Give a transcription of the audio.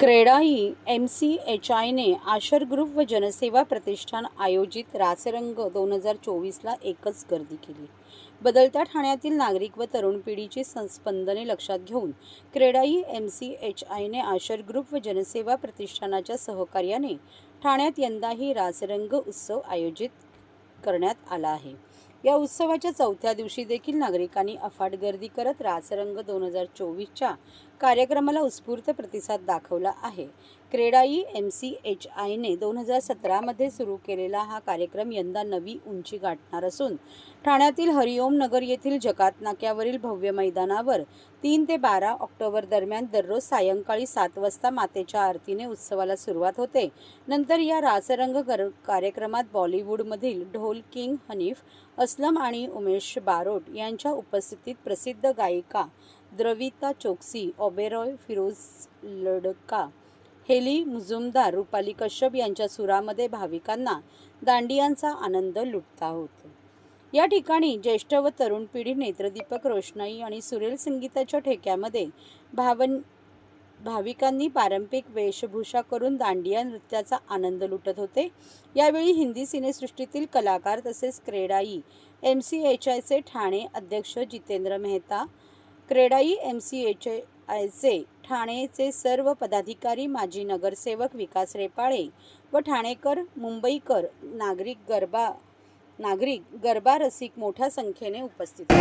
CREDAI M C H आयने Ashar group व जनसेवा प्रतिष्ठान आयोजित रासरंग दोन हजार चोवीसला एकच गर्दी केली. बदलत्या ठाण्यातील नागरिक व तरुण पिढीची संस्पंदने लक्षात घेऊन क्रेडाई एम सी एच आयने आशर ग्रुप व जनसेवा प्रतिष्ठानाच्या सहकार्याने ठाण्यात यंदाही रासरंग उत्सव आयोजित करण्यात आला आहे. या उत्सवाच्या चौथ्या दिवशी देखील नागरिकांनी अफाट गर्दी करत रासरंग दोन हजार चोवीसच्या कार्यक्रमाला उत्स्फूर्त प्रतिसाद दाखवला आहे. क्रेडाई एम सी एच आयने दोन हजार सतरामध्ये सुरू केलेला हा कार्यक्रम यंदा नवी उंची गाठणार असून ठाण्यातील हरिओम नगर येथील जकात नाक्यावरील भव्य मैदानावर तीन ते बारा ऑक्टोबर दरम्यान दररोज सायंकाळी सात वाजता मातेच्या आरतीने उत्सवाला सुरुवात होते. नंतर या रासरंग कर कार्यक्रमात बॉलिवूडमधील ढोल किंग हनीफ असलम आणि उमेश बारोट यांच्या उपस्थितीत प्रसिद्ध गायिका द्रविता चोक्सी ओबेरॉय फिरोज लडका हेली मुजुमदार रुपाली कश्यप यांच्या सुरामध्ये भाविकांना दांडियांचा आनंद लुटता होतो. या ठिकाणी ज्येष्ठ व तरुण पिढी नेत्रदीपक रोषणाई आणि सुरेल संगीताच्या ठेक्यामध्ये भावन भाविकांनी पारंपरिक वेशभूषा करून दांडिया नृत्याचा आनंद लुटत होते. यावेळी हिंदी सिनेसृष्टीतील कलाकार तसेच क्रेडाई एम सी एच आयचे ठाणे अध्यक्ष Jitendra Mehta CREDAI M C H आयचे. ठाणेचे सर्व पदाधिकारी माजी नगरसेवक विकास रेपाळे व ठाणेकर मुंबईकर नागरिक गरबा नागरिक गरबा रसिक मोठ्या संख्येने उपस्थित